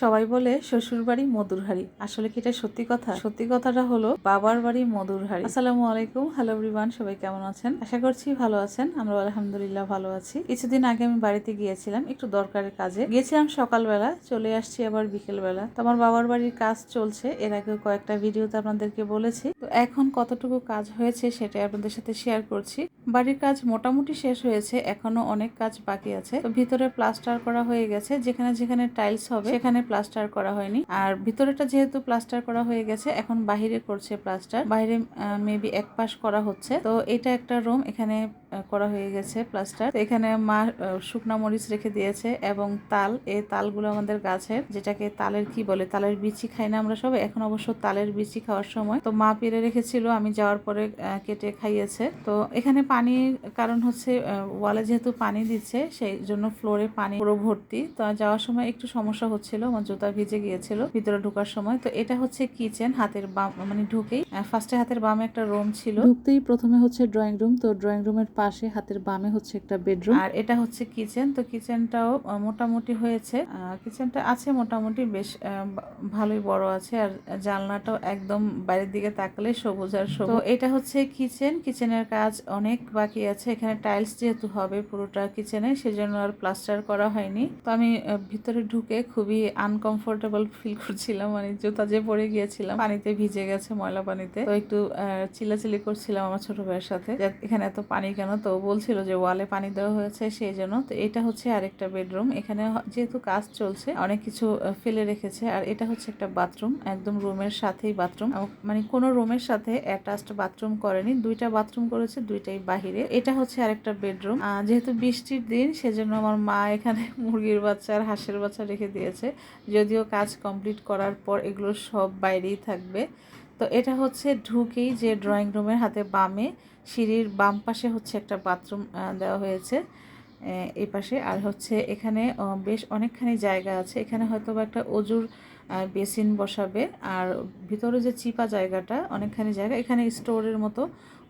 সবাই বলে শ্বশুর বাড়ি মধুর হাড়ি আসলে কি এটা সত্যি কথা? সত্যি কথাটা হলো বাবার বাড়ি মধুর হাড়ি আসসালামু আলাইকুম। হ্যালো এভরিওয়ান, সবাই কেমন আছেন? আশা করছি ভালো আছেন। আমরা আলহামদুলিল্লাহ ভালো আছি। কিছুদিন আগে আমি বাড়িতে গিয়েছিলাম একটু দরকারের কাজে। গিয়েছিলাম সকালবেলা, চলে আসছি আবার বিকেলবেলা। তো আমার বাবার বাড়ির কাজ চলছে। এর আগেও কয়েকটা ভিডিওতে আপনাদেরকে বলেছি। তো এখন কতটুকু কাজ হয়েছে সেটা আপনাদের সাথে শেয়ার করছি। বাড়ির কাজ মোটামুটি শেষ হয়েছে। এখনও অনেক কাজ বাকি আছে। তো ভিতরে প্লাস্টার করা হয়ে গেছে। যেখানে যেখানে টাইলস হবে, সেখানে প্লাস্টার করা হয়নি। আর ভিতরেটা যেহেতু প্লাস্টার করা হয়ে গেছে, এখন বাহিরে করছে প্লাস্টার বাইরে মেবি এক পাশ করা হচ্ছে। তো এটা একটা রুম এখানে করা হয়ে গেছে প্লাস্টার এখানে মা শুকনা মরিচ রেখে দিয়েছে এবং তাল। এই তালগুলো আমাদের গাছের, যেটাকে তালের কি বলে, তালের বিচি খাই না আমরা সবাই। এখন অবশ্য তালের বিচি খাওয়ার সময়। তো মা পেরে রেখেছিল, আমি যাওয়ার পরে কেটে খাইয়েছে। তো এখানে পানির কারণ হচ্ছে ওয়ালে যেহেতু পানি দিচ্ছে, সেই জন্য ফ্লোরে পানি পুরো ভর্তি। তো যাওয়ার সময় একটু সমস্যা হচ্ছিল আমার জুতা ভিজে গিয়েছিল ভিতরে ঢোকার সময়। তো এটা হচ্ছে কিচেন হাতের বাম মানে ঢুকেই। ফার্স্টে হাতের বামে একটা রুম ছিল। ঢুকতেই প্রথমে হচ্ছে ড্রয়িং রুম তো ড্রয়িং রুমের পাশে হাতের বামে হচ্ছে একটা বেডরুম আর এটা হচ্ছে কিচেন। তো কিচেনটাও মোটামুটি হয়েছে। কিচেনটা আছে মোটামুটি বেশ ভালোই বড় আছে। আর জানলাটাও একদম বাইরের দিকে তাকালে সবুজ আর সবুজ। তো এটা হচ্ছে কিচেন। কিচেনের কাজ অনেক বাকি আছে। এখানে টাইলস যেহেতু হবে পুরোটা কিচেনে সেজন্য আর প্লাস্টার করা হয়নি। তো আমি ভিতরে ঢুকে খুবই আনকমফোর্টেবল ফিল করছিলাম মানে জুতা যে পরে গিয়েছিলাম, পানিতে ভিজে গেছে ময়লা পানিতে। তো একটু চিলাচিলি করছিলাম আমার ছোট ভাইয়ের সাথে এখানে এত পানি কেন? তো বলছিল যে ওয়ালে পানি দেওয়া হয়েছে সেই জন্য। তো এটা হচ্ছে আরেকটা বেডরুম। এখানে যেহেতু কাজ চলছে, অনেক কিছু ফেলে রেখেছে। আর এটা হচ্ছে একটা বাথরুম, একদম রুমের সাথেই বাথরুম। মানে কোনো রুমের সাথে অ্যাটাচড বাথরুম করেনি। দুইটা বাথরুম করেছে, দুইটাই বাহিরে। এটা হচ্ছে আরেকটা বেডরুম। যেহেতু বৃষ্টির দিন, সেজন্য আমার মা এখানে মুরগির বাচ্চা আর হাঁসের বাচ্চা রেখে দিয়েছে। যদিও কাজ কমপ্লিট করার পর এগুলো সব বাইরেই থাকবে। তো এটা হচ্ছে ঢুকেই যে ড্রয়িং রুমের হাতে বামে সিঁড়ির বাম পাশে হচ্ছে একটা বাথরুম দেওয়া হয়েছে এই পাশে আর হচ্ছে এখানে বেশ অনেকখানি জায়গা আছে। এখানে হয়তো বা একটা অজুর বেসিন বসাবে। আর ভিতরে যে চিপা জায়গাটা, অনেকখানি জায়গা। এখানে স্টোরের মতো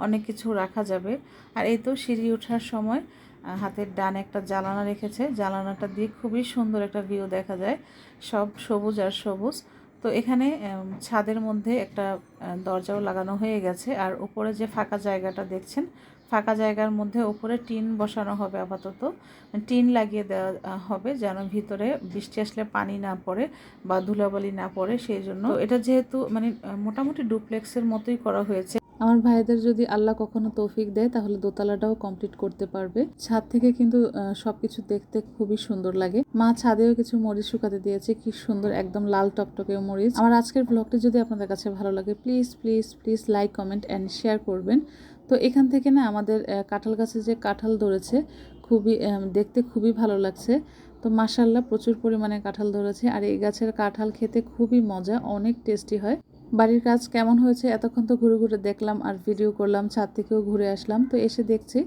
অনেক কিছু রাখা যাবে। আর এই তো সিঁড়ি ওঠার সময় হাতের ডানে একটা জানালা রেখেছে। জানালাটা দিয়ে খুবই সুন্দর একটা ভিউ দেখা যায়। সব সবুজ আর সবুজ। তো এখানে ছাদের মধ্যে একটা দরজাও লাগানো হয়ে গেছে। আর উপরে যে ফাঁকা জায়গাটা দেখছেন, ফাঁকা জায়গার মধ্যে উপরে টিন বসানো হবে আপাতত। টিন লাগিয়ে দেওয়া হবে যেন ভিতরে বৃষ্টি আসলে পানি না পড়ে বা ধুলাবালি না পড়ে, সেই জন্য। এটা যেহেতু মানে মোটামুটি ডুপ্লেক্সের মতোই করা হয়েছে। আমার ভাইদের যদি আল্লাহ কখনো তৌফিক দেয়, তাহলে দোতলাটাও কমপ্লিট করতে পারবে। ছাদ থেকে কিন্তু সবকিছু দেখতে খুবই সুন্দর লাগে। মা ছাদেও কিছু মরিচ শুকাতে দিয়েছে। কি সুন্দর একদম লাল টকটকে মরিচ। আমার আজকের ব্লগটি যদি আপনাদের কাছে ভালো লাগে please please please like comment and share করবেন। তো এখান থেকে না, আমাদের কাঁঠাল গাছে যে কাঁঠাল ধরেছে, খুবই দেখতে খুবই ভালো লাগছে। তো মাসাল্লাহ প্রচুর পরিমাণে কাঁঠাল ধরেছে। আর এই গাছের কাঁঠাল খেতে খুবই মজা, অনেক টেস্টি হয়। বাড়ির কাজ কেমন হয়েছে? এতক্ষণ তো ঘুরে ঘুরে দেখলাম আর ভিডিও করলাম, ছাদ থেকেও ঘুরে আসলাম। তো এসে দেখছি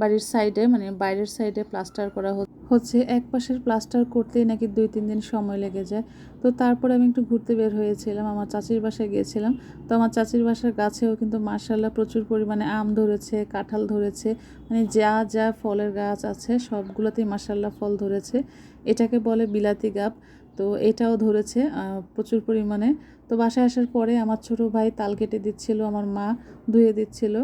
বাড়ির সাইডে মানে বাইরের সাইডে প্লাস্টার করা হচ্ছে। এক পাশের প্লাস্টার করতেই নাকি দুই, তিন দিন সময় লেগে যায়। তো তারপরে আমি একটু ঘুরতে বের হয়েছিলাম, আমার চাচির বাসায় গিয়েছিলাম। তো আমার চাচির বাসার গাছেও কিন্তু মার্শাল্লাহ প্রচুর পরিমাণে আম ধরেছে, কাঁঠাল ধরেছে। মানে যা যা ফলের গাছ আছে, সবগুলোতেই মার্শাল্লাহ ফল ধরেছে। এটাকে বলে বিলাতি গাব। তো এটাও ধরেছে প্রচুর পরিমাণে। তো বাসায় আসার পরে আমার ছোট ভাই তাল কেটে দিচ্ছিল, আমার মা ধুয়ে দিচ্ছিল।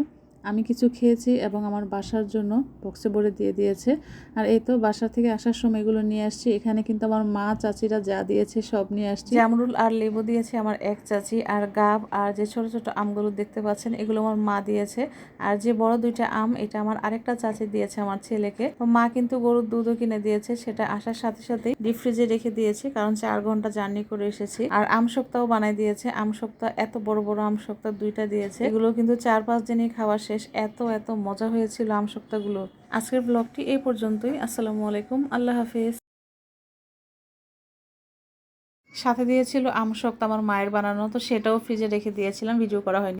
আমি কিছু খেয়েছি এবং আমার বাসার জন্য বক্সে ভরে দিয়ে দিয়েছে। আর এই তো বাসা থেকে আসার সময় এগুলো নিয়ে আসছি। এখানে কিন্তু আমার মা, চাচিরা যা দিয়েছে সব নিয়ে আসছি। জামরুল আর লেবু দিয়েছে আমার এক চাচি আর গাব আর যে ছোট ছোট আমগুলো দেখতে পাচ্ছেন, এগুলো আমার মা দিয়েছে। আর যে বড় দুইটা আম, এটা আমার আরেকটা চাচি দিয়েছে আমার ছেলেকে। মা কিন্তু গরুর দুধও কিনে দিয়েছে, সেটা আসার সাথে সাথেই ডিপ ফ্রিজে রেখে দিয়েছি, কারণ চার ঘণ্টা জার্নি করে এসেছি। আর আম সপ্তাহ বানাই দিয়েছে। আম সপ্তাহ, এত বড় বড় আম সপ্তাহ দুইটা দিয়েছে। এগুলো কিন্তু চার পাঁচ দিনই খাওয়া শেষ এত এত মজা হয়েছিল আম সপ্তাহগুলো আজকের ব্লগটি এই পর্যন্তই। আসসালামু আলাইকুম। আল্লাহ হাফিজ। সাথে দিয়েছিল আম সপ্তাহ আমার মায়ের বানানো, তো সেটাও ফ্রিজে রেখে দিয়েছিলাম ভিডিও করা হয়নি।